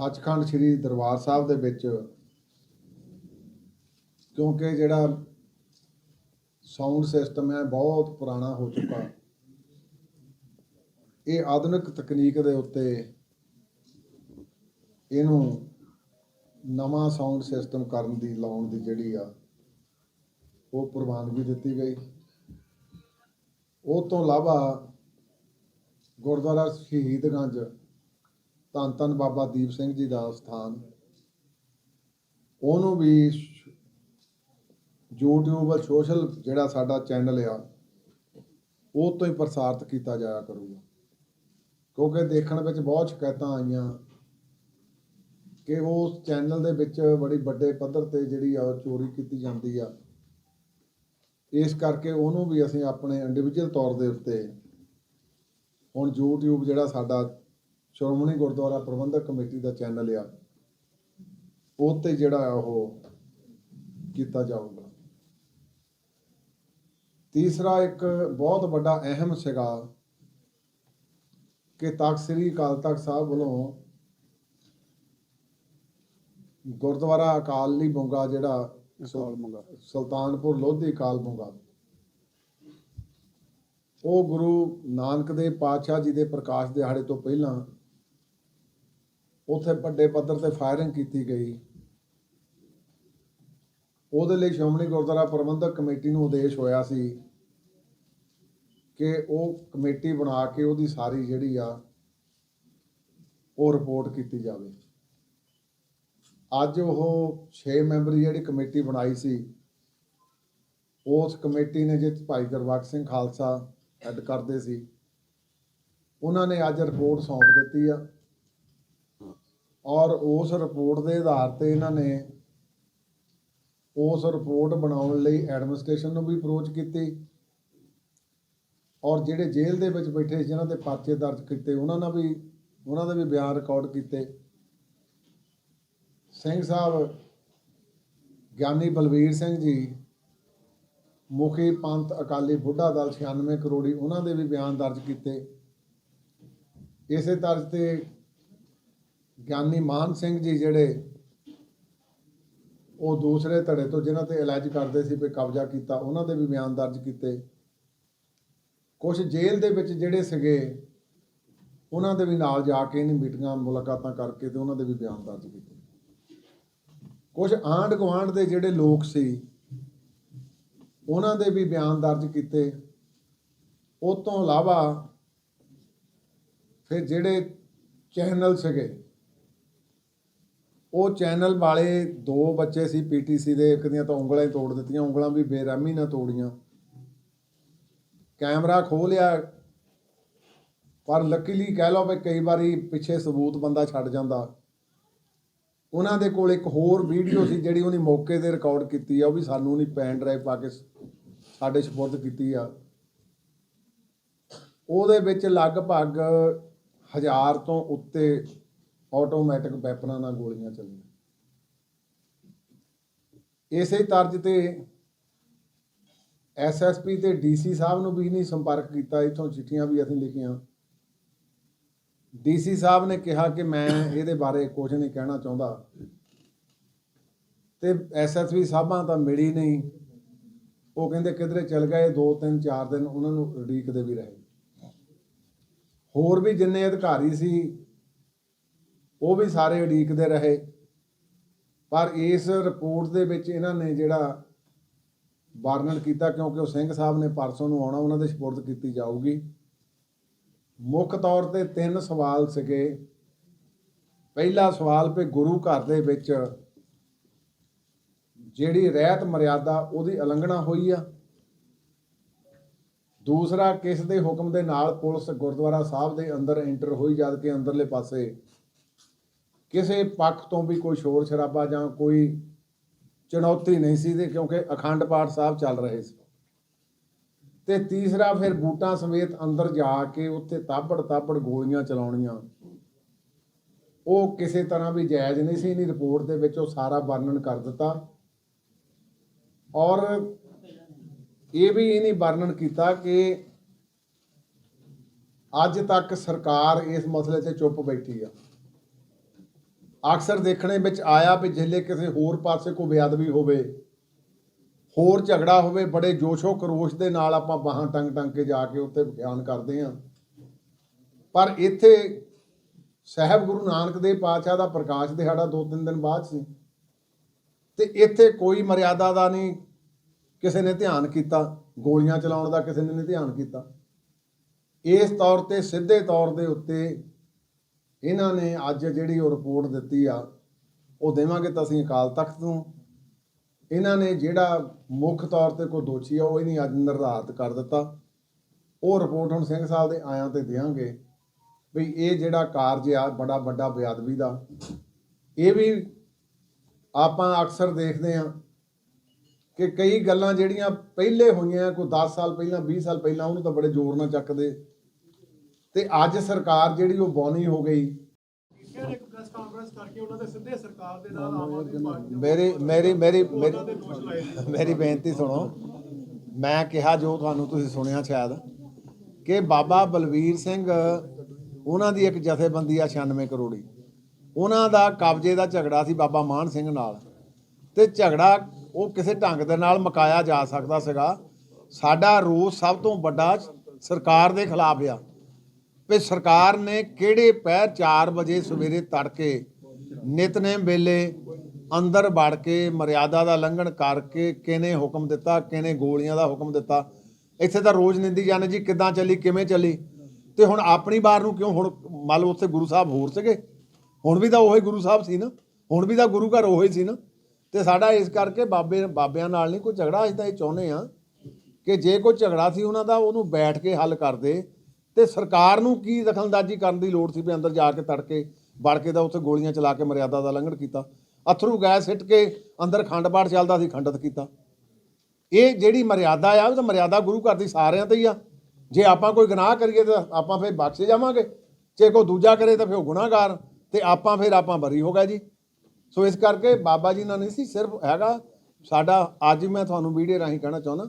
ਸੱਚਖੰਡ ਸ੍ਰੀ ਦਰਬਾਰ ਸਾਹਿਬ ਦੇ ਵਿੱਚ, ਕਿਉਂਕਿ ਜਿਹੜਾ ਸਾਊਂਡ ਸਿਸਟਮ ਹੈ, ਬਹੁਤ ਪੁਰਾਣਾ ਹੋ ਚੁੱਕਾ। ਇਹ ਆਧੁਨਿਕ ਤਕਨੀਕ ਦੇ ਉੱਤੇ ਇਹਨੂੰ ਨਵਾਂ ਸਾਊਂਡ ਸਿਸਟਮ ਕਰਨ ਦੀ, ਲਾਉਣ ਦੀ ਜਿਹੜੀ ਆ, ਉਹ ਪ੍ਰਵਾਨਗੀ ਦਿੱਤੀ ਗਈ। ਉਹ ਤੋਂ ਇਲਾਵਾ ਗੁਰਦੁਆਰਾ ਸ਼ਹੀਦਗੰਜ ਧੰਨ ਧੰਨ ਬਾਬਾ ਦੀਪ ਸਿੰਘ ਜੀ ਦਾ ਸਥਾਨ। ਉਹਨੂੰ ਵੀ ਸ਼- YouTube ਸੋਸ਼ਲ ਜਿਹੜਾ ਸਾਡਾ ਚੈਨਲ ਆ, ਉਹ ਤੋਂ ਹੀ ਪ੍ਰਸਾਰਿਤ ਕੀਤਾ ਜਾਇਆ ਕਰੂਗਾ। ਕਿਉਂਕਿ ਦੇਖਣ ਵਿੱਚ ਬਹੁਤ ਸ਼ਿਕਾਇਤਾਂ ਆਈਆਂ ਕਿ ਉਸ ਚੈਨਲ ਦੇ ਵਿੱਚ ਬੜੀ ਵੱਡੇ ਪੱਧਰ ਤੇ ਜਿਹੜੀ ਆ ਉਹ ਚੋਰੀ ਕੀਤੀ ਜਾਂਦੀ ਆ। ਇਸ ਕਰਕੇ ਉਹਨੂੰ ਵੀ ਅਸੀਂ ਆਪਣੇ ਇੰਡੀਵਿਜੂਅਲ ਤੌਰ ਦੇ ਉੱਤੇ ਹੁਣ YouTube ਜਿਹੜਾ ਸਾਡਾ ਸ਼੍ਰੋਮਣੀ ਗੁਰਦੁਆਰਾ ਪ੍ਰਬੰਧਕ ਕਮੇਟੀ ਦਾ ਚੈਨਲ ਆ ਉਹ ਤੇ ਜਿਹੜਾ ਉਹ ਕੀਤਾ ਜਾਊਗਾ। ਤੀਸਰਾ ਇੱਕ ਬਹੁਤ ਵੱਡਾ ਅਹਿਮ ਸੀਗਾ ਕਿ ਤਖਤ ਸ੍ਰੀ ਅਕਾਲ ਤਖਤ ਸਾਹਿਬ ਵੱਲੋਂ ਗੁਰਦੁਆਰਾ ਅਕਾਲੀ ਬੁੰਗਾ ਜਿਹੜਾ ਸੁਲਤਾਨਪੁਰ ਲੋਧੀ ਅਕਾਲ ਬੁੰਗਾ ਉਹ ਗੁਰੂ ਨਾਨਕ ਦੇਵ ਪਾਤਸ਼ਾਹ ਜੀ ਦੇ ਪ੍ਰਕਾਸ਼ ਦਿਹਾੜੇ ਤੋਂ ਪਹਿਲਾਂ ਉੱਥੇ ਵੱਡੇ ਪੱਧਰ ਤੇ ਫਾਇਰਿੰਗ ਕੀਤੀ ਗਈ। ਉਹਦੇ ਲਈ ਸ਼੍ਰੋਮਣੀ ਗੁਰਦੁਆਰਾ ਪ੍ਰਬੰਧਕ ਕਮੇਟੀ ਨੂੰ ਉਦੇਸ਼ ਹੋਇਆ ਸੀ ਕਿ ਉਹ ਕਮੇਟੀ ਬਣਾ ਕੇ ਉਹਦੀ ਸਾਰੀ ਜਿਹੜੀ ਆ, ਉਹ ਰਿਪੋਰਟ ਕੀਤੀ ਜਾਵੇ। ਅੱਜ ਉਹ 6 ਮੈਂਬਰੀ ਜਿਹੜੀ ਕਮੇਟੀ ਬਣਾਈ ਸੀ, ਉਸ ਕਮੇਟੀ ਨੇ ਜਿਸ ਭਾਈ ਗੁਰਬਖਸ਼ ਸਿੰਘ ਖਾਲਸਾ ਹੈੱਡ ਕਰਦੇ ਸੀ। ਉਹਨਾਂ ਨੇ ਅੱਜ ਰਿਪੋਰਟ ਸੌਂਪ ਦਿੱਤੀ ਆ। ਔਰ ਉਸ ਰਿਪੋਰਟ ਦੇ ਆਧਾਰ ਤੇ ਇਹਨਾਂ ਨੇ ਉਸ ਰਿਪੋਰਟ ਬਣਾਉਣ ਲਈ ਐਡਮਿਨਿਸਟ੍ਰੇਸ਼ਨ ਨੂੰ ਵੀ ਅਪਰੋਚ ਕੀਤੀ। ਔਰ ਜਿਹੜੇ ਜੇਲ੍ਹ ਦੇ ਵਿੱਚ ਬੈਠੇ ਜਿਨ੍ਹਾਂ ਦੇ ਪਰਚੇ ਦਰਜ ਕੀਤੇ, ਉਹਨਾਂ ਨਾਲ ਵੀ, ਉਹਨਾਂ ਦੇ ਵੀ ਬਿਆਨ ਰਿਕਾਰਡ ਕੀਤੇ। ਸਿੰਘ ਸਾਹਿਬ ਗਿਆਨੀ ਬਲਵੀਰ ਸਿੰਘ ਜੀ, ਮੁਖੀ ਪੰਥ ਅਕਾਲੀ ਬੁੱਢਾ ਦਲ 96 ਕਰੋੜੀ, ਉਹਨਾਂ ਦੇ ਵੀ ਬਿਆਨ ਦਰਜ ਕੀਤੇ। ਇਸੇ ਤਰ੍ਹਾਂ ਤੇ ਗਿਆਨੀ ਮਾਨ ਸਿੰਘ ਜੀ ਜਿਹੜੇ ਉਹ ਦੂਸਰੇ ਧੜੇ ਤੋਂ ਜਿਨ੍ਹਾਂ ਤੇ ਇਲਾਜ ਕਰਦੇ ਸੀ ਵੀ ਕਬਜ਼ਾ ਕੀਤਾ, ਉਹਨਾਂ ਦੇ ਵੀ ਬਿਆਨ ਦਰਜ ਕੀਤੇ। ਕੁਝ ਜੇਲ੍ਹ ਦੇ ਵਿੱਚ ਜਿਹੜੇ ਸੀਗੇ, ਉਹਨਾਂ ਦੇ ਵੀ ਨਾਲ ਜਾ ਕੇ ਇਹਨੀ ਮੀਟਿੰਗਾਂ, ਮੁਲਾਕਾਤਾਂ ਕਰਕੇ ਤੇ ਉਹਨਾਂ ਦੇ ਵੀ ਬਿਆਨ ਦਰਜ ਕੀਤੇ। ਕੁਝ ਆਂਢ ਗੁਆਂਢ ਦੇ ਜਿਹੜੇ ਲੋਕ ਸੀ, ਉਹਨਾਂ ਦੇ ਵੀ ਬਿਆਨ ਦਰਜ ਕੀਤੇ। ਉਹ ਤੋਂ ਇਲਾਵਾ ਫਿਰ ਜਿਹੜੇ ਚੈਨਲ ਸੀਗੇ ਉਹ ਚੈਨਲ ਵਾਲੇ ਦੋ ਬੱਚੇ ਸੀ ਪੀਟੀਸੀ ਦੇ, ਇੱਕ ਦੀਆਂ ਤਾਂ ਉਂਗਲਾਂ ਹੀ ਤੋੜ ਦਿੱਤੀਆਂ, ਉਂਗਲਾਂ ਵੀ ਬੇਰਹਿਮੀ ਨਾਲ ਤੋੜੀਆਂ। ਕੈਮਰਾ ਖੋਲਿਆ ਪਰ ਲੱਕੀਲੀ ਕਹਿ ਲਓ ਵੀ ਕਈ ਵਾਰੀ ਪਿੱਛੇ ਸਬੂਤ ਬੰਦਾ ਛੱਡ ਜਾਂਦਾ। ਉਹਨਾਂ ਦੇ ਕੋਲ ਇੱਕ ਹੋਰ ਵੀਡੀਓ ਸੀ ਜਿਹੜੀ ਉਹਨੇ ਮੌਕੇ ਤੇ ਰਿਕਾਰਡ ਕੀਤੀ ਆ, ਉਹ ਵੀ ਸਾਨੂੰ ਨਹੀਂ ਪੈਨ ਡਰਾਈਵ ਪਾ ਕੇ ਸਾਡੇ ਸਪੁਰਦ ਕੀਤੀ ਆ। ਉਹਦੇ ਵਿੱਚ ਲਗਭਗ ਹਜ਼ਾਰ ਤੋਂ ਉੱਤੇ ਆਟੋਮੈਟਿਕ ਵੈਪਨਾਂ ਨਾਲ ਗੋਲੀਆਂ ਚੱਲੀਆਂ। ਇਸੇ ਤਰਜ ਤੇ ਐਸਐਸਪੀ ਤੇ ਡੀਸੀ ਸਾਹਿਬ ਨੂੰ ਵੀ ਨਹੀਂ ਸੰਪਰਕ ਕੀਤਾ, ਇਥੋਂ ਚਿੱਠੀਆਂ ਵੀ ਅਸੀਂ ਲਿਖੀਆਂ। ਡੀਸੀ ਸਾਹਿਬ ਨੇ ਕਿਹਾ ਕਿ ਮੈਂ ਇਹਦੇ ਬਾਰੇ ਕੁਝ ਨਹੀਂ ਕਹਿਣਾ ਚਾਹੁੰਦਾ। ਤੇ ਐਸਐਸਪੀ ਸਾਹਿਬਾਂ ਤਾਂ ਮਿਲੀ ਨਹੀਂ। ਉਹ ਕਹਿੰਦੇ ਕਿਧਰੇ ਚਲ ਗਏ 2 3 4 ਦਿਨ ਉਹਨਾਂ ਨੂੰ ਉਡੀਕਦੇ ਵੀ ਰਹੇ। ਹੋਰ ਵੀ ਜਿੰਨੇ ਅਧਿਕਾਰੀ ਸੀ ਉਹ ਵੀ ਸਾਰੇ ਉਡੀਕਦੇ ਰਹੇ। ਪਰ ਇਸ ਰਿਪੋਰਟ ਦੇ ਵਿੱਚ ਇਹਨਾਂ ਨੇ ਜਿਹੜਾ ਵਰਣਨ ਕੀਤਾ, ਕਿਉਂਕਿ ਉਹ ਸਿੰਘ ਸਾਹਿਬ ਨੇ ਪਰਸੋਂ ਨੂੰ ਆਉਣਾ, ਉਹਨਾਂ ਦੇ ਸਪੁਰਦ ਕੀਤੀ ਜਾਊਗੀ। ਮੁੱਖ ਤੌਰ ਤੇ ਤਿੰਨ ਸਵਾਲ ਸੀਗੇ। ਪਹਿਲਾ ਸਵਾਲ ਵੀ ਗੁਰੂ ਘਰ ਦੇ ਵਿੱਚ ਜਿਹੜੀ ਰਹਿਤ ਮਰਿਆਦਾ, ਉਹਦੀ ਉਲੰਘਣਾ ਹੋਈ ਆ। ਦੂਸਰਾ, ਕਿਸ ਦੇ ਹੁਕਮ ਦੇ ਨਾਲ ਪੁਲਿਸ ਗੁਰਦੁਆਰਾ ਸਾਹਿਬ ਦੇ ਅੰਦਰ ਐਂਟਰ ਹੋਈ, ਜਦ ਕਿ ਅੰਦਰਲੇ ਪਾਸੇ ਕਿਸੇ ਪੱਖ ਤੋਂ ਵੀ ਕੋਈ ਸ਼ੋਰ ਸ਼ਰਾਬਾ ਜਾਂ ਕੋਈ ਚੁਣੌਤੀ ਨਹੀਂ ਸੀ ਤੇ ਕਿਉਂਕਿ ਅਖੰਡ ਪਾਠ ਸਾਹਿਬ ਚੱਲ ਰਹੇ ਸੀ। ਤੇ ਤੀਸਰਾ ਫਿਰ ਬੂਟਾਂ ਸਮੇਤ ਅੰਦਰ ਜਾ ਕੇ ਉੱਥੇ ਤਾਬੜ ਤਾਬੜ ਗੋਲੀਆਂ ਚਲਾਉਣੀਆਂ। ਉਹ ਕਿਸੇ ਤਰ੍ਹਾਂ ਵੀ ਜਾਇਜ਼ ਨਹੀਂ ਸੀ ਇਹਨੀ ਰਿਪੋਰਟ ਦੇ ਵਿੱਚ ਉਹ ਸਾਰਾ ਵਰਣਨ ਕਰ ਦਿੱਤਾ। ਔਰ ਇਹ ਵੀ ਇਹਨੇ ਵਰਣਨ ਕੀਤਾ ਕਿ ਅੱਜ ਤੱਕ ਸਰਕਾਰ ਇਸ ਮਸਲੇ ਤੇ ਚੁੱਪ ਬੈਠੀ ਆ। ਅਕਸਰ ਦੇਖਣੇ ਵਿੱਚ ਆਇਆ ਵੀ ਜਿਹੜੇ ਕਿਸੇ ਹੋਰ ਪਾਸੇ ਕੋਈ ਬੇਅਦਬੀ ਹੋਵੇ, ਹੋਰ ਝਗੜਾ ਹੋਵੇ, ਬੜੇ ਜੋਸ਼ੋ ਕਰੋਸ਼ ਦੇ ਨਾਲ ਆਪਾਂ ਬਾਹਾਂ ਟੰਗ ਟੰਗ ਕੇ ਜਾ ਕੇ ਉੱਥੇ ਬਿਆਨ ਕਰਦੇ ਹਾਂ। ਪਰ ਇੱਥੇ ਸਾਹਿਬ ਗੁਰੂ ਨਾਨਕ ਦੇਵ ਪਾਤਸ਼ਾਹ ਦਾ ਪ੍ਰਕਾਸ਼ ਦਿਹਾੜਾ ਦੋ ਤਿੰਨ ਦਿਨ ਬਾਅਦ ਸੀ। ਤੇ ਇੱਥੇ ਕੋਈ ਮਰਿਆਦਾ ਦਾ ਨਹੀਂ ਕਿਸੇ ਨੇ ਧਿਆਨ ਕੀਤਾ, ਗੋਲੀਆਂ ਚਲਾਉਣ ਦਾ ਕਿਸੇ ਨੇ ਨਹੀਂ ਧਿਆਨ ਕੀਤਾ। ਇਸ ਤੌਰ ਤੇ ਸਿੱਧੇ ਤੌਰ ਦੇ ਉੱਤੇ ਇਹਨਾਂ ਨੇ ਅੱਜ ਜਿਹੜੀ ਉਹ ਰਿਪੋਰਟ ਦਿੱਤੀ ਆ, ਉਹ ਦੇਵਾਂਗੇ ਤਾਂ ਅਸੀਂ ਅਕਾਲ ਤਖਤ ਨੂੰ। ਇਹਨਾਂ ਨੇ ਜਿਹੜਾ ਮੁੱਖ ਤੌਰ ਤੇ ਕੋਈ ਦੋਸ਼ੀ ਆ, ਉਹ ਹੀ ਨਹੀਂ ਅੱਜ ਨਿਰਧਾਰਤ ਕਰ ਦਿੱਤਾ। ਉਹ ਰਿਪੋਰਟ ਹੁਣ ਸਿੰਘ ਸਾਹਿਬ ਦੇ ਆਇਆਂ ਤੇ ਦੇਵਾਂਗੇ ਵੀ ਇਹ ਜਿਹੜਾ ਕਾਰਜ ਆ, ਬੜਾ ਵੱਡਾ ਬੇਅਦਬੀ ਦਾ। ਇਹ ਵੀ ਆਪਾਂ ਅਕਸਰ ਦੇਖਦੇ ਆ ਕਿ ਕਈ ਗੱਲਾਂ ਜਿਹੜੀਆਂ ਪਹਿਲੇ ਹੋਈਆਂ, ਕੋਈ 10 ਸਾਲ ਪਹਿਲਾਂ 20 ਸਾਲ ਪਹਿਲਾਂ, ਉਹਨੂੰ ਤਾਂ ਬੜੇ ਜ਼ੋਰ ਨਾਲ ਚੱਕਦੇ। ਤੇ ਅੱਜ ਸਰਕਾਰ ਜਿਹੜੀ ਉਹ ਬੌਨੀ ਹੋ ਗਈ। ਮੇਰੀ ਮੇਰੀ ਮੇਰੀ ਮੇਰੀ ਬੇਨਤੀ ਸੁਣੋ। ਮੈਂ ਕਿਹਾ ਜੋ ਤੁਹਾਨੂੰ ਤੁਸੀਂ ਸੁਣਿਆ ਸ਼ਾਇਦ ਕਿ ਬਾਬਾ ਬਲਵੀਰ ਸਿੰਘ ਉਹਨਾਂ ਦੀ ਇੱਕ ਜਥੇਬੰਦੀ ਆ 96 ਕਰੋੜੀ। ਉਹਨਾਂ ਦਾ ਕਬਜ਼ੇ ਦਾ ਝਗੜਾ ਸੀ ਬਾਬਾ ਮਾਨ ਸਿੰਘ ਨਾਲ। ਤੇ ਝਗੜਾ ਉਹ ਕਿਸੇ ਢੰਗ ਦੇ ਨਾਲ ਮੁਕਾਇਆ ਜਾ ਸਕਦਾ ਸੀਗਾ। ਸਾਡਾ ਰੋਸ ਸਭ ਤੋਂ ਵੱਡਾ ਸਰਕਾਰ ਦੇ ਖਿਲਾਫ ਆ। ਵੀ ਸਰਕਾਰ ਨੇ ਕਿਹੜੇ ਪਹਿਰ 4 ਵਜੇ ਸਵੇਰੇ ਤੜਕੇ ਨਿਤਨੇਮ ਵੇਲੇ ਅੰਦਰ ਵੜ ਕੇ ਮਰਿਆਦਾ ਦਾ ਲੰਘਣ ਕਰਕੇ ਕਿਹਨੇ ਹੁਕਮ ਦਿੱਤਾ ਕਿਨੇ ਗੋਲੀਆਂ ਦਾ ਹੁਕਮ ਦਿੱਤਾ? ਇੱਥੇ ਤਾਂ ਰੋਜ਼ ਨਿੰਦੀ ਜਾਣੇ ਜੀ, ਕਿੱਦਾਂ ਚੱਲੀ, ਕਿਵੇਂ ਚੱਲੀ? ਤੇ ਹੁਣ ਆਪਣੀ ਵਾਰ ਨੂੰ ਕਿਉਂ ਹੁਣ ਮੰਨ ਲਓ ਉੱਥੇ ਗੁਰੂ ਸਾਹਿਬ ਹੋਰ ਸੀਗੇ? ਹੁਣ ਵੀ ਤਾਂ ਉਹੀ ਗੁਰੂ ਸਾਹਿਬ ਸੀ ਨਾ? ਹੁਣ ਵੀ ਤਾਂ ਗੁਰੂ ਘਰ ਉਹੀ ਸੀ ਨਾ? ਤੇ ਸਾਡਾ ਇਸ ਕਰਕੇ ਬਾਬੇ, ਬਾਬਿਆਂ ਨਾਲ ਨਹੀਂ ਕੋਈ ਝਗੜਾ, ਅਸੀਂ ਤਾਂ ਇਹ ਚਾਹੁੰਦੇ ਆ ਕਿ ਜੇ ਕੋਈ ਝਗੜਾ ਸੀ ਉਹਨਾਂ ਦਾ, ਉਹਨੂੰ ਬੈਠ ਕੇ ਹੱਲ ਕਰਦੇ ਤੇ ਸਰਕਾਰ ਨੂੰ ਕੀ ਦਖਲਅੰਦਾਜ਼ੀ ਕਰਨ ਦੀ ਲੋੜ ਸੀ ਵੀ ਅੰਦਰ ਜਾ ਕੇ ਤੜਕੇ ਵੜ ਕੇ ਤਾਂ ਉੱਥੇ ਗੋਲੀਆਂ ਚਲਾ ਕੇ ਮਰਿਆਦਾ ਦਾ ਲੰਘਣ ਕੀਤਾ। ਅਥਰੂ ਗੈਸ ਸਿੱਟ ਕੇ ਅੰਦਰ ਖੰਡ ਪਾਠ ਚੱਲਦਾ ਸੀ, ਖੰਡਤ ਕੀਤਾ। ਇਹ ਜਿਹੜੀ ਮਰਿਆਦਾ ਆ ਉਹ ਤਾਂ ਮਰਿਆਦਾ ਗੁਰੂ ਘਰ ਦੀ ਸਾਰਿਆਂ ਤੇ ਹੀ ਆ। ਜੇ ਆਪਾਂ ਕੋਈ ਗੁਨਾਹ ਕਰੀਏ ਤਾਂ ਆਪਾਂ ਫਿਰ ਬਖਸ਼ੇ ਜਾਵਾਂਗੇ। ਜੇ ਕੋਈ ਦੂਜਾ ਕਰੇ ਤਾਂ ਫਿਰ ਉਹ ਗੁਨਾਹਗਾਰ ਤੇ ਆਪਾਂ ਫਿਰ ਆਪਾਂ ਬਰੀ ਹੋ ਗਏ ਜੀ। ਸੋ ਇਸ ਕਰਕੇ ਬਾਬਾ ਜੀ ਨਾਲ ਨਹੀਂ ਸੀ, ਸਿਰਫ ਹੈਗਾ ਸਾਡਾ, ਅੱਜ ਮੈਂ ਤੁਹਾਨੂੰ ਵੀਡੀਓ ਰਾਹੀਂ ਕਹਿਣਾ ਚਾਹੁੰਦਾ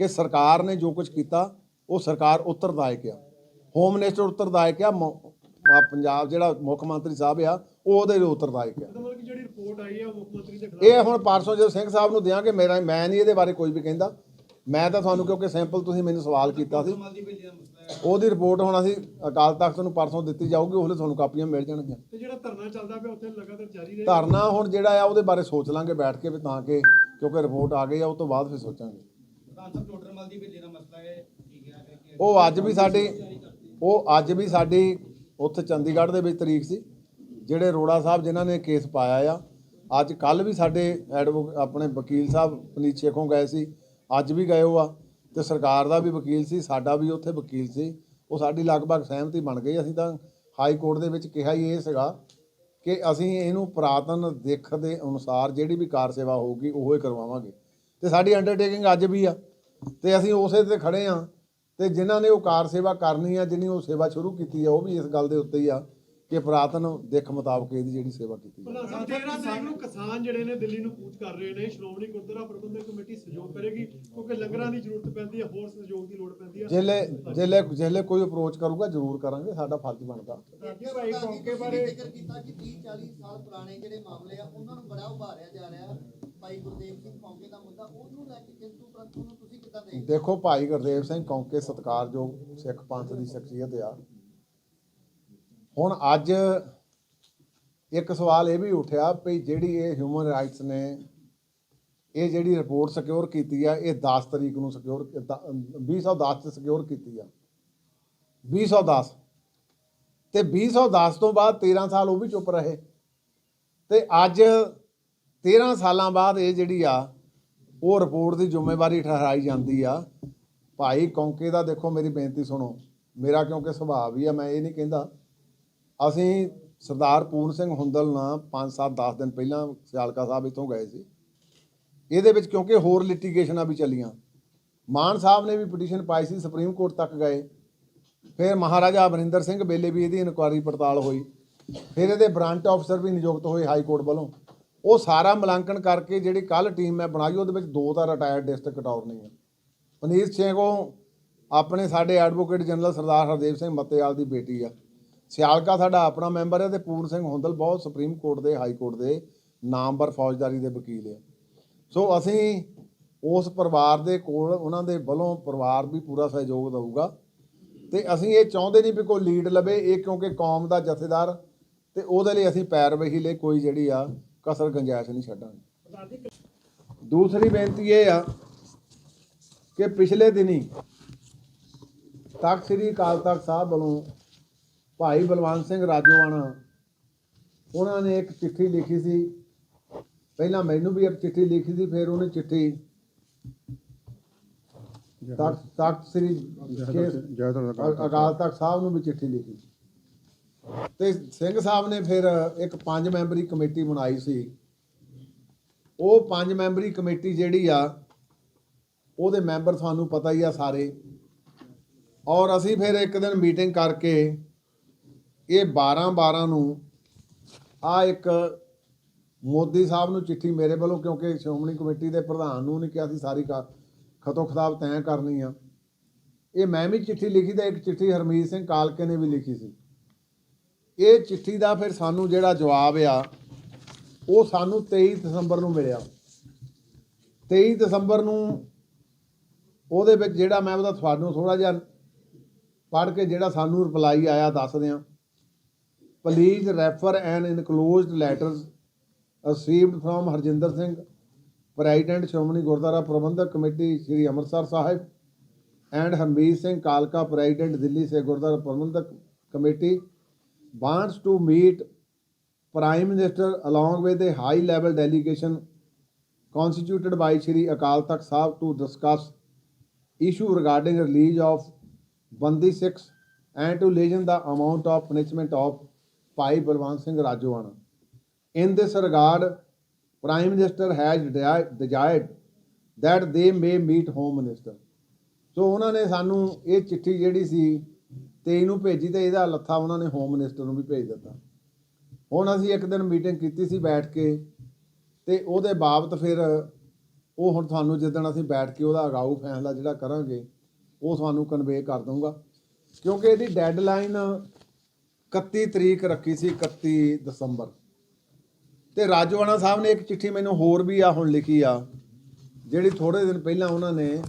ਕਿ ਸਰਕਾਰ ਨੇ ਜੋ ਕੁਝ ਕੀਤਾ, ਉਹ ਸਰਕਾਰ ਉੱਤਰਦਾਇਕ ਆ। ਹੋਮ ਮਿਨਿਸਟਰ ਉੱਤਰਦਾਇਕ ਆ ਆ ਪੰਜਾਬ ਜਿਹੜਾ ਮੁੱਖ ਮੰਤਰੀ ਸਾਹਿਬ ਆ ਉਹ ਉਹਦੇ ਉੱਤਰਦਾਇਕ ਆ। ਮਤਲਬ ਕਿ ਜਿਹੜੀ ਰਿਪੋਰਟ ਆਈ ਉਹ ਮੁੱਖ ਮੰਤਰੀ ਦੇ ਖਿਲਾਫ ਇਹ ਹੁਣ ਪਰਸੋਂ ਜਦੋਂ ਸਿੰਘ ਸਾਹਿਬ ਨੂੰ ਦਿਆਂਗੇ ਮੇਰਾ ਮੈਂ ਨਹੀਂ ਇਹਦੇ ਬਾਰੇ ਕੋਈ ਵੀ ਕਹਿੰਦਾ। ਮੈਂ ਤਾਂ ਤੁਹਾਨੂੰ ਕਿਉਂਕਿ ਸੈਂਪਲ ਤੁਸੀਂ ਮੈਨੂੰ ਸਵਾਲ ਕੀਤਾ ਸੀ। ਉਹਦੀ ਰਿਪੋਰਟ ਹੁਣ ਅਸੀਂ ਅਕਾਲ ਤਖਤ ਨੂੰ ਪਰਸੋਂ ਦਿੱਤੀ ਜਾਊਗੀ ਉਹਲੇ ਤੁਹਾਨੂੰ ਕਾਪੀਆਂ ਮਿਲ ਜਾਣਗੀਆਂ। ਤੇ ਜਿਹੜਾ ਧਰਨਾ ਚੱਲਦਾ ਪਿਆ ਉੱਥੇ ਲਗਾਤਾਰ ਜਾਰੀ ਰਹੇ ਧਰਨਾ ਹੁਣ ਜਿਹੜਾ ਆ ਉਹਦੇ ਬਾਰੇ ਸੋਚ ਲਾਂਗੇ ਬੈਠ ਕੇ ਵੀ ਤਾਂ ਕਿ ਕਿਉਂਕਿ ਰਿਪੋਰਟ ਆ ਗਈ ਆ ਉਹ ਤੋਂ ਬਾਅਦ ਫਿਰ ਸੋਚਾਂਗੇ। ਉਹ ਅੱਜ ਵੀ ਸਾਡੀ ਉਹ ਅੱਜ ਵੀ ਸਾਡੀ ਉੱਥੇ ਚੰਡੀਗੜ੍ਹ ਦੇ ਵਿੱਚ ਤਰੀਕ ਸੀ, ਜਿਹੜੇ ਰੋੜਾ ਸਾਹਿਬ ਜਿਨ੍ਹਾਂ ਨੇ ਕੇਸ ਪਾਇਆ ਆ, ਅੱਜ ਕੱਲ ਵੀ ਸਾਡੇ ਐਡਵੋ, ਆਪਣੇ ਵਕੀਲ ਸਾਹਿਬ ਪਨੀਤ ਸ਼ੇਖੋਂ ਗਏ ਸੀ, ਅੱਜ ਵੀ ਗਏ ਹੋ ਆ, ਤੇ ਸਰਕਾਰ ਦਾ ਵੀ ਵਕੀਲ ਸੀ, ਸਾਡਾ ਵੀ ਉੱਥੇ ਵਕੀਲ ਸੀ, ਉਹ ਸਾਡੀ ਲਗਭਗ ਸਹਿਮਤੀ ਬਣ ਗਈ, ਅਸੀਂ ਤਾਂ ਹਾਈ ਕੋਰਟ ਦੇ ਵਿੱਚ ਕਿਹਾ ਹੀ ਇਹ ਸੀਗਾ ਕਿ ਅਸੀਂ ਇਹਨੂੰ ਪੁਰਾਤਨ ਦਿੱਖ ਦੇ ਅਨੁਸਾਰ ਜਿਹੜੀ ਵੀ ਕਾਰ ਸੇਵਾ ਹੋਊਗੀ, ਉਹ ਹੀ ਕਰਵਾਵਾਂਗੇ, ਤੇ ਸਾਡੀ ਅੰਡਰਟੇਕਿੰਗ ਅੱਜ ਵੀ ਆ, ਤੇ ਅਸੀਂ ਉਸੇ ਤੇ ਖੜੇ ਆ ਤੇ ਜਿਨ੍ਹਾਂ ਨੇ ਉਹ ਕਾਰ ਸੇਵਾ ਕਰਨੀ ਆ, ਜਿਨੀ ਉਹ ਸੇਵਾ ਸ਼ੁਰੂ ਕੀਤੀ ਆ, ਉਹ ਵੀ ਇਸ ਗੱਲ ਦੇ ਉੱਤੇ ਹੀ ਆ। ਕਿ ਪੁਰਾਤਨ ਦਿੱਖ ਮੁਤਾਬਕ ਇਹਦੀ ਜਿਹੜੀ ਸੇਵਾ ਕੀਤੀ ਜਾਵੇ। ਸਾਹਿਬ 13 ਤਰੀਕ ਨੂੰ ਕਿਸਾਨ ਜਿਹੜੇ ਨੇ ਦਿੱਲੀ ਨੂੰ ਕੂਚ ਕਰ ਰਹੇ ਨੇ ਸ਼੍ਰੋਮਣੀ ਗੁਰਦੁਆਰਾ ਪ੍ਰਬੰਧਕ ਕਮੇਟੀ ਸਹਿਯੋਗ ਕਰੇਗੀ ਕਿਉਂਕਿ ਲੰਗਰਾਂ ਦੀ ਜ਼ਰੂਰਤ ਪੈਂਦੀ ਹੈ ਹੋਰ ਸਹਿਯੋਗ ਦੀ ਲੋੜ ਪੈਂਦੀ ਹੈ। ਜਿਹਲੇ ਜਿਹਲੇ ਜਿਹਲੇ ਕੋਈ ਅਪਰੋਚ ਕਰੂਗਾ ਜ਼ਰੂਰ ਕਰਾਂਗੇ ਸਾਡਾ ਫਰਜ਼ ਬਣਦਾ। ਰਾਜੇ ਭਾਈ ਕੌਂਕੇ ਬਾਰੇ ਜ਼ਿਕਰ ਕੀਤਾ ਕਿ 30 40 ਸਾਲ ਪੁਰਾਣੇ ਜਿਹੜੇ ਮਾਮਲੇ ਆ ਉਹਨਾਂ ਨੂੰ ਬੜਾ ਉਭਾਰਿਆ ਜਾ ਰਿਹਾ। ਭਾਈ ਗੁਰਦੇਵ ਸਿੰਘ ਕੌਂਕੇ ਦਾ ਮੁੱਦਾ ਉਹਨੂੰ ਲੈ ਕੇ ਕਿੰਤੂ ਪ੍ਰੰਤੂ ਨੂੰ ਤੁਸੀਂ ਕਿੱਦਾਂ ਦੇਖਦੇ ਦੇਖੋ ਭਾਈ ਗੁਰਦੇਵ ਸਿੰਘ ਕੌਂਕੇ ਸਤਿਕਾਰਯੋਗ ਸਿੱਖ ਪੰਥ ਦੀ ਸ਼ਖਸੀਅਤ ਆ। ਹੁਣ ਅੱਜ ਇੱਕ ਸਵਾਲ ਇਹ ਵੀ ਉੱਠਿਆ ਵੀ ਜਿਹੜੀ ਇਹ ਹਿਊਮਨ ਰਾਈਟਸ ਨੇ, ਇਹ ਜਿਹੜੀ ਰਿਪੋਰਟ ਸਿਕਿਉਰ ਕੀਤੀ ਆ, ਇਹ 10 ਤਰੀਕ ਨੂੰ ਸਿਕਿਉਰ 2010 ਚ ਸਿਕਿਉਰ ਕੀਤੀ ਆ। 2010 ਤੇ 2010 ਤੋਂ ਬਾਅਦ 13 ਸਾਲ ਉਹ ਵੀ ਚੁੱਪ ਰਹੇ। ਤੇ ਅੱਜ 13 ਸਾਲਾਂ ਬਾਅਦ ਇਹ ਜਿਹੜੀ ਆ, ਉਹ ਰਿਪੋਰਟ ਦੀ ਜ਼ਿੰਮੇਵਾਰੀ ਠਹਿਰਾਈ ਜਾਂਦੀ ਆ। ਭਾਈ ਕੌਂਕੇ ਦਾ ਦੇਖੋ ਮੇਰੀ ਬੇਨਤੀ ਸੁਣੋ। ਮੇਰਾ ਕਿਉਂਕਿ ਸੁਭਾਅ ਵੀ ਆ, ਮੈਂ ਇਹ ਨਹੀਂ ਕਹਿੰਦਾ ਅਸੀਂ ਸਰਦਾਰ ਪੂਰਨ ਸਿੰਘ ਹੁੰਦਲ ਨਾਲ 5 7 10 ਦਿਨ ਪਹਿਲਾਂ ਸਿਆਲਕਾ ਸਾਹਿਬ ਇੱਥੋਂ ਗਏ ਸੀ। ਇਹਦੇ ਵਿੱਚ ਕਿਉਂਕਿ ਹੋਰ ਲਿਟੀਗੇਸ਼ਨਾਂ ਵੀ ਚੱਲੀਆਂ। ਮਾਨ ਸਾਹਿਬ ਨੇ ਵੀ ਪਟੀਸ਼ਨ ਪਾਈ ਸੀ, ਸੁਪਰੀਮ ਕੋਰਟ ਤੱਕ ਗਏ। ਫਿਰ ਮਹਾਰਾਜਾ ਅਮਰਿੰਦਰ ਸਿੰਘ ਵੇਲੇ ਵੀ ਇਹਦੀ ਇਨਕੁਆਰੀ ਪੜਤਾਲ ਹੋਈ। ਫਿਰ ਇਹਦੇ ਬ੍ਰਾਂਚ ਅਫਸਰ ਵੀ ਨਿਯੁਕਤ ਹੋਏ ਹਾਈ ਕੋਰਟ ਵੱਲੋਂ। ਉਹ ਸਾਰਾ ਮੁਲਾਂਕਣ ਕਰਕੇ ਜਿਹੜੀ ਕੱਲ ਟੀਮ ਮੈਂ ਬਣਾਈ, ਉਹਦੇ ਵਿੱਚ ਦੋ ਤਾਂ ਰਿਟਾਇਰਡ ਡਿਸਟ੍ਰਿਕਟ ਅਟਾਰਨੀ ਆ ਪਨੀਤ ਸਿੰਘ ਉਹ ਆਪਣੇ ਸਾਡੇ ਐਡਵੋਕੇਟ ਜਨਰਲ ਸਰਦਾਰ ਹਰਦੇਵ ਸਿੰਘ ਮੱਤੇਵਾਲ ਦੀ ਬੇਟੀ ਆ। ਸਿਆਲਕਾ ਸਾਡਾ ਆਪਣਾ ਮੈਂਬਰ ਹੈ ਤੇ ਪੂਰਨ ਸਿੰਘ ਹੁੰਦਲ ਬਹੁਤ ਸੁਪਰੀਮ ਕੋਰਟ ਦੇ ਹਾਈ ਕੋਰਟ ਦੇ ਨਾਮਵਰ ਫੌਜਦਾਰੀ ਦੇ ਵਕੀਲ ਹੈ। ਸੋ ਅਸੀਂ ਉਸ ਪਰਿਵਾਰ ਦੇ ਕੋਲ, ਉਹਨਾਂ ਦੇ ਵੱਲੋਂ ਪਰਿਵਾਰ ਵੀ ਪੂਰਾ ਸਹਿਯੋਗ ਦੇਊਗਾ ਤੇ ਅਸੀਂ ਇਹ ਚਾਹੁੰਦੇ ਨਹੀਂ ਵੀ ਕੋਈ ਲੀਡ ਲਵੇ, ਇਹ ਕਿਉਂਕਿ ਕੌਮ ਦਾ ਜਥੇਦਾਰ ਤੇ ਉਹਦੇ ਲਈ ਅਸੀਂ ਪੈਰਵਹੀ ਲਈ ਕੋਈ ਜਿਹੜੀ ਆ ਕਸਰ ਗੰਜਾਇਸ਼ ਨਹੀਂ ਛੱਡਾਂਗੇ। ਦੂਸਰੀ ਬੇਨਤੀ ਇਹ ਆ ਕਿ ਪਿਛਲੇ ਦਿਨੀ ਤਖਤ ਸ੍ਰੀ ਅਕਾਲ ਤਖਤ ਸਾਹਿਬ ਵੱਲੋਂ ਭਾਈ ਬਲਵੰਤ ਸਿੰਘ ਰਾਜੋਆਣਾ ਉਹਨਾਂ ਨੇ ਇੱਕ ਚਿੱਠੀ ਲਿਖੀ ਸੀ। ਪਹਿਲਾਂ ਮੈਨੂੰ ਵੀ ਇੱਕ ਚਿੱਠੀ ਲਿਖੀ ਸੀ ਫਿਰ ਉਹਨੇ ਚਿੱਠੀ ਤਖਤ ਤਖਤ ਸ੍ਰੀ ਅਕਾਲ ਤਖਤ ਸਾਹਿਬ ਨੂੰ ਵੀ ਚਿੱਠੀ ਲਿਖੀ ਤੇ ਸਿੰਘ ਸਾਹਿਬ ਨੇ ਫਿਰ ਇੱਕ ਪੰਜ ਮੈਂਬਰੀ ਕਮੇਟੀ ਬਣਾਈ ਸੀ। ਉਹ ਪੰਜ ਮੈਂਬਰੀ ਕਮੇਟੀ ਜਿਹੜੀ ਆ ਉਹਦੇ ਮੈਂਬਰ ਤੁਹਾਨੂੰ ਪਤਾ ਹੀ ਆ ਸਾਰੇ। ਔਰ ਅਸੀਂ ਫਿਰ ਇੱਕ ਦਿਨ ਮੀਟਿੰਗ ਕਰਕੇ ਇਹ 12 12 ਨੂੰ ਆ ਇੱਕ ਮੋਦੀ ਸਾਹਿਬ ਨੂੰ ਚਿੱਠੀ ਮੇਰੇ ਵੱਲੋਂ, ਕਿਉਂਕਿ ਸ਼੍ਰੋਮਣੀ ਕਮੇਟੀ ਦੇ ਪ੍ਰਧਾਨ ਨੂੰ ਨਹੀਂ ਕਿਹਾ ਸੀ, ਸਾਰੀ ਕਾ, ਖਤੋ ਖਤਾਬ ਤੈਅ ਕਰਨੀ ਆ। ਇਹ ਮੈਂ ਵੀ ਚਿੱਠੀ ਲਿਖੀ ਤਾਂ ਇੱਕ ਚਿੱਠੀ ਹਰਮੀਤ ਸਿੰਘ ਕਾਲਕੇ ਨੇ ਵੀ ਲਿਖੀ ਸੀ। ਇਹ ਚਿੱਠੀ ਦਾ ਫਿਰ ਸਾਨੂੰ ਜਿਹੜਾ ਜਵਾਬ ਆ, ਉਹ ਸਾਨੂੰ 23 ਦਸੰਬਰ ਨੂੰ ਮਿਲਿਆ। 23 ਦਸੰਬਰ ਨੂੰ ਉਹਦੇ ਵਿੱਚ ਜਿਹੜਾ ਮੈਂ ਉਹਦਾ ਤੁਹਾਨੂੰ ਥੋੜਾ ਜਿਹਾ ਪੜ੍ਹ ਕੇ ਜਿਹੜਾ ਸਾਨੂੰ ਰਿਪਲਾਈ ਆਇਆ, ਦੱਸ ਦਿਆਂ। Please refer an enclosed letters received from Harjinder Singh president Shiromani Gurdwara Prabandhak committee Shri Amritsar Sahib and Harmeet Singh ਕਾਲਕਾ president Delhi say Gurdwara Prabandhak committee wants to meet prime minister along with a high level delegation constituted by Shri Akal Takht Sahib to discuss issue regarding release of Bandi 6 and to lessen the amount of punishment of Bhai Balwant Singh Rajoana. In this regard, Prime Minister has desi- desired that they may meet Home Minister. ਸੋ ਉਹਨਾਂ ਨੇ ਸਾਨੂੰ ਇਹ ਚਿੱਠੀ ਜਿਹੜੀ ਸੀ 23 ਨੂੰ ਭੇਜੀ ਤੇ ਇਹਦਾ ਲੱਥਾ ਉਹਨਾਂ ਨੇ ਹੋਮ ਮਿਨਿਸਟਰ ਨੂੰ ਵੀ ਭੇਜ ਦਿੱਤਾ। ਹੁਣ ਅਸੀਂ ਇੱਕ ਦਿਨ ਮੀਟਿੰਗ ਕੀਤੀ ਸੀ ਬੈਠ ਕੇ ਤੇ ਉਹਦੇ ਬਾਬਤ ਫਿਰ ਉਹ ਹੁਣ ਤੁਹਾਨੂੰ ਜਿੱਦਣ ਅਸੀਂ ਬੈਠ ਕੇ ਉਹਦਾ ਅਗਾਊ ਫੈਸਲਾ ਜਿਹੜਾ ਕਰਾਂਗੇ ਉਹ ਤੁਹਾਨੂੰ ਕਨਵੇ ਕਰ ਦਊਂਗਾ। ਕਿਉਂਕਿ ਇਹਦੀ ਡੈਡਲਾਈਨ 31 ਤਰੀਕ ਰੱਖੀ ਸੀ 31 ਦਸੰਬਰ। ਤੇ ਰਾਜਵਾਨਾ ਸਾਹਿਬ ਨੇ ਇੱਕ ਚਿੱਠੀ ਮੈਨੂੰ ਹੋਰ ਵੀ ਆ, ਹੁਣ ਲਿਖੀ ਆ, ਜਿਹੜੀ ਥੋੜੇ ਦਿਨ ਪਹਿਲਾਂ ਉਹਨਾਂ ਨੇ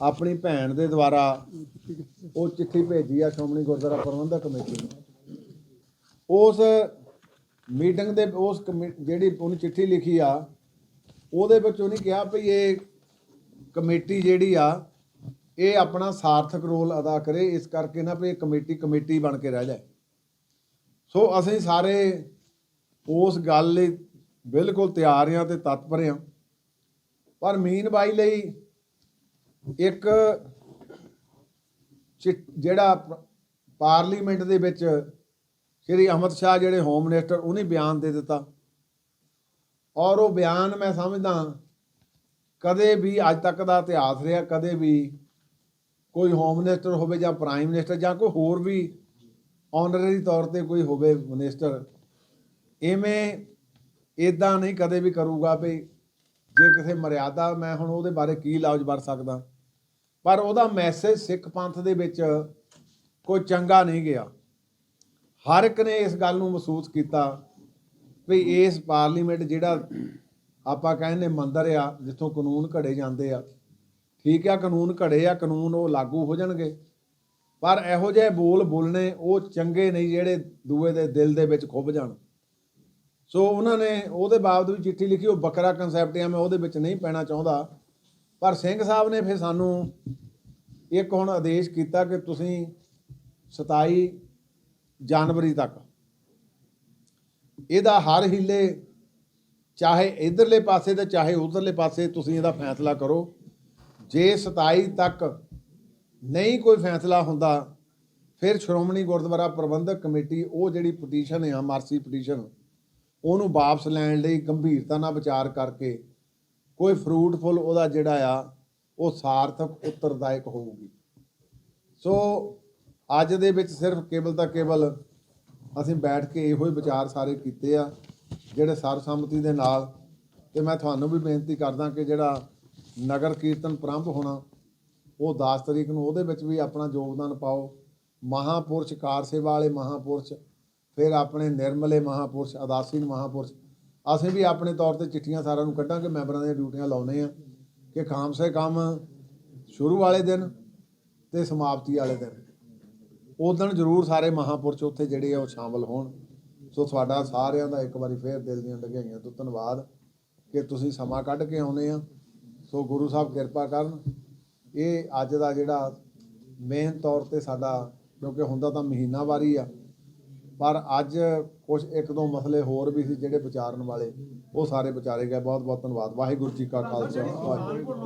ਆਪਣੀ ਭੈਣ ਦੇ ਦੁਆਰਾ ਉਹ ਚਿੱਠੀ ਭੇਜੀ ਆ ਸ਼੍ਰੋਮਣੀ ਗੁਰਦੁਆਰਾ ਪ੍ਰਬੰਧਕ ਕਮੇਟੀ ਨੂੰ। ਉਸ ਮੀਟਿੰਗ ਦੇ, ਉਸ ਕਮੇ- ਜਿਹੜੀ ਉਹਨੇ ਚਿੱਠੀ ਲਿਖੀ ਆ, ਉਹਦੇ ਵਿੱਚ ਉਹਨੇ ਕਿਹਾ ਵੀ ਇਹ ਕਮੇਟੀ ਜਿਹੜੀ ਆ, ਇਹ ਆਪਣਾ ਸਾਰਥਕ ਰੋਲ ਅਦਾ ਕਰੇ, ਇਸ ਕਰਕੇ ਨਾ ਵੀ ਇਹ ਕਮੇਟੀ ਕਮੇਟੀ ਬਣ ਕੇ ਰਹਿ ਜਾਏ। ਸੋ ਅਸੀਂ ਸਾਰੇ ਉਸ ਗੱਲ ਲਈ ਬਿਲਕੁਲ ਤਿਆਰ ਹਾਂ ਤੇ ਤਤਪਰ ਹਾਂ। ਪਰ ਮੀਨ ਬਾਈ ਲਈ ਇੱਕ ਚਿ- ਜਿਹੜਾ ਪ- ਪਾਰਲੀਮੈਂਟ ਦੇ ਵਿੱਚ ਸ਼੍ਰੀ ਅਮਿਤ ਸ਼ਾਹ ਜਿਹੜੇ ਹੋਮ ਮਿਨਿਸਟਰ ਉਹਨੇ ਬਿਆਨ ਦੇ ਦਿੱਤਾ। ਔਰ ਉਹ ਬਿਆਨ ਮੈਂ ਸਮਝਦਾ ਕਦੇ ਵੀ ਅੱਜ ਤੱਕ ਦਾ ਇਤਿਹਾਸ ਰਿਹਾ, ਕਦੇ ਵੀ ਕੋਈ ਹੋਮ ਮਿਨਿਸਟਰ ਹੋਵੇ ਜਾਂ ਪ੍ਰਾਈਮ ਮਿਨਿਸਟਰ ਜਾਂ ਕੋਈ ਹੋਰ ਵੀ ਆਨਰਰੀ ਤੌਰ ਤੇ ਕੋਈ ਹੋਵੇ ਮਿਨਿਸਟਰ ਐਵੇਂ ਇਦਾਂ ਨਹੀਂ ਕਦੇ ਵੀ ਕਰੂਗਾ ਵੀ ਜੇ ਕਿਸੇ ਮਰਿਆਦਾ ਮੈਂ ਹੁਣ ਉਹਦੇ ਬਾਰੇ ਕੀ ਲਾਜ ਵਰ ਸਕਦਾ। ਪਰ ਉਹਦਾ ਮੈਸੇਜ ਸਿੱਖ ਪੰਥ ਦੇ ਵਿੱਚ ਕੋਈ ਚੰਗਾ ਨਹੀਂ ਗਿਆ। ਹਰ ਇੱਕ ਨੇ ਇਸ ਗੱਲ ਨੂੰ ਮਹਿਸੂਸ ਕੀਤਾ ਵੀ ਇਸ ਪਾਰਲੀਮੈਂਟ ਜਿਹੜਾ ਆਪਾਂ ਕਹਿੰਦੇ ਮੰਦਰ ਆ, ਜਿੱਥੋਂ ਕਾਨੂੰਨ ਘੜੇ ਜਾਂਦੇ ਆ। ਠੀਕ ਆ, ਕਾਨੂੰਨ ਘੜੇ ਆ, ਕਾਨੂੰਨ ਉਹ ਲਾਗੂ ਹੋ ਜਾਣਗੇ। ਪਰ ਇਹੋ ਜਿਹੇ ਬੋਲ ਬੋਲਣੇ ਉਹ ਚੰਗੇ ਨਹੀਂ ਜਿਹੜੇ ਦੂਏ ਦੇ ਦਿਲ ਦੇ ਵਿੱਚ ਖੁੱਭ ਜਾਣ। ਸੋ ਉਹਨਾਂ ਨੇ ਉਹਦੇ ਬਾਬਤ ਵੀ ਚਿੱਠੀ ਲਿਖੀ, ਉਹ ਬੱਕਰਾ ਕਨਸੈਪਟ ਆ ਮੈਂ ਉਹਦੇ ਵਿੱਚ ਨਹੀਂ ਪੈਣਾ ਚਾਹੁੰਦਾ। ਪਰ ਸਿੰਘ ਸਾਹਿਬ ਨੇ ਫਿਰ ਸਾਨੂੰ ਇੱਕ ਹੁਣ ਆਦੇਸ਼ ਕੀਤਾ ਕਿ ਤੁਸੀਂ 27 ਜਨਵਰੀ ਤੱਕ ਇਹਦਾ ਹਰ ਹਿੱਲੇ, ਚਾਹੇ ਇਧਰਲੇ ਪਾਸੇ ਤੇ ਚਾਹੇ ਉਧਰਲੇ ਪਾਸੇ, ਤੁਸੀਂ ਇਹਦਾ ਫੈਸਲਾ ਕਰੋ। ਜੇ 27 ਤੱਕ ਨਹੀਂ ਕੋਈ ਫੈਸਲਾ ਹੁੰਦਾ, ਫਿਰ ਸ਼੍ਰੋਮਣੀ ਗੁਰਦੁਆਰਾ ਪ੍ਰਬੰਧਕ ਕਮੇਟੀ, ਉਹ ਜਿਹੜੀ ਪਟੀਸ਼ਨ ਆ, ਮਰਸੀ ਪਟੀਸ਼ਨ ਉਹਨੂੰ ਵਾਪਸ ਲੈਣ ਲਈ ਗੰਭੀਰਤਾ ਨਾਲ ਵਿਚਾਰ ਕਰਕੇ ਕੋਈ ਫਰੂਟਫੁਲ ਉਹਦਾ ਜਿਹੜਾ ਆ, ਉਹ ਸਾਰਥਕ ਉੱਤਰਦਾਇਕ ਹੋਊਗੀ। ਸੋ ਅੱਜ ਦੇ ਵਿੱਚ ਸਿਰਫ ਕੇਵਲ ਤਾਂ ਕੇਵਲ ਅਸੀਂ ਬੈਠ ਕੇ ਇਹੋ ਹੀ ਵਿਚਾਰ ਸਾਰੇ ਕੀਤੇ ਆ, ਜਿਹੜੇ ਸਰਬਸੰਮਤੀ ਦੇ ਨਾਲ, ਤੇ ਮੈਂ ਤੁਹਾਨੂੰ ਵੀ ਬੇਨਤੀ ਕਰਦਾ ਕਿ ਜਿਹੜਾ ਨਗਰ ਕੀਰਤਨ ਪ੍ਰੰਭ ਹੋਣਾ ਉਹ 10 ਤਰੀਕ ਨੂੰ ਉਹਦੇ ਵਿੱਚ ਵੀ ਆਪਣਾ ਯੋਗਦਾਨ ਪਾਓ। ਮਹਾਪੁਰਸ਼ ਕਾਰ ਸੇਵਾ ਵਾਲੇ ਮਹਾਪੁਰਸ਼, ਫਿਰ ਆਪਣੇ ਨਿਰਮਲੇ ਮਹਾਪੁਰਸ਼ ਅਦਾਸੀਨ ਮਹਾਪੁਰਸ਼। ਅਸੀਂ ਵੀ ਆਪਣੇ ਤੌਰ ਤੇ ਚਿੱਠੀਆਂ ਸਾਰਿਆਂ ਨੂੰ ਕੱਢਾਂਗੇ, ਮੈਂਬਰਾਂ ਦੀਆਂ ਡਿਊਟੀਆਂ ਲਾਉਨੇ ਆ ਕਿ ਖਾਮ ਸੇ ਕੰਮ ਸ਼ੁਰੂ ਵਾਲੇ ਦਿਨ ਤੇ ਸਮਾਪਤੀ ਵਾਲੇ ਦਿਨ। ਉਦੋਂ ਜ਼ਰੂਰ ਸਾਰੇ ਮਹਾਪੁਰਸ਼ ਉੱਥੇ ਜਿਹੜੇ ਆ ਉਹ ਸ਼ਾਮਲ ਹੋਣ। ਸੋ ਤੁਹਾਡਾ ਸਾਰਿਆਂ ਦਾ ਇੱਕ ਵਾਰੀ ਫੇਰ ਦਿਲ ਦੀਆਂ ਡਗਾਈਆਂ ਤੋਂ ਧੰਨਵਾਦ ਕਿ ਤੁਸੀਂ ਸਮਾਂ ਕੱਢ ਕੇ ਆਉਨੇ ਆ। ਸੋ ਗੁਰੂ ਸਾਹਿਬ ਕਿਰਪਾ ਕਰਨ। ਇਹ ਅੱਜ ਦਾ ਜਿਹੜਾ ਮੇਨ ਤੌਰ ਤੇ ਸਾਡਾ, ਕਿਉਂਕਿ ਹੁੰਦਾ ਤਾਂ ਮਹੀਨਾਵਾਰੀ ਆ, ਪਰ ਅੱਜ ਕੁਝ ਇੱਕ ਦੋ ਮਸਲੇ ਹੋਰ ਵੀ ਸੀ ਜਿਹੜੇ ਵਿਚਾਰਨ ਵਾਲੇ, ਉਹ ਸਾਰੇ ਵਿਚਾਰੇ ਗਏ। ਬਹੁਤ ਬਹੁਤ ਧੰਨਵਾਦ। ਵਾਹਿਗੁਰੂ ਜੀ ਕਾ ਖਾਲਸਾ। ਵਾਹਿਗੁਰੂ ਜੀ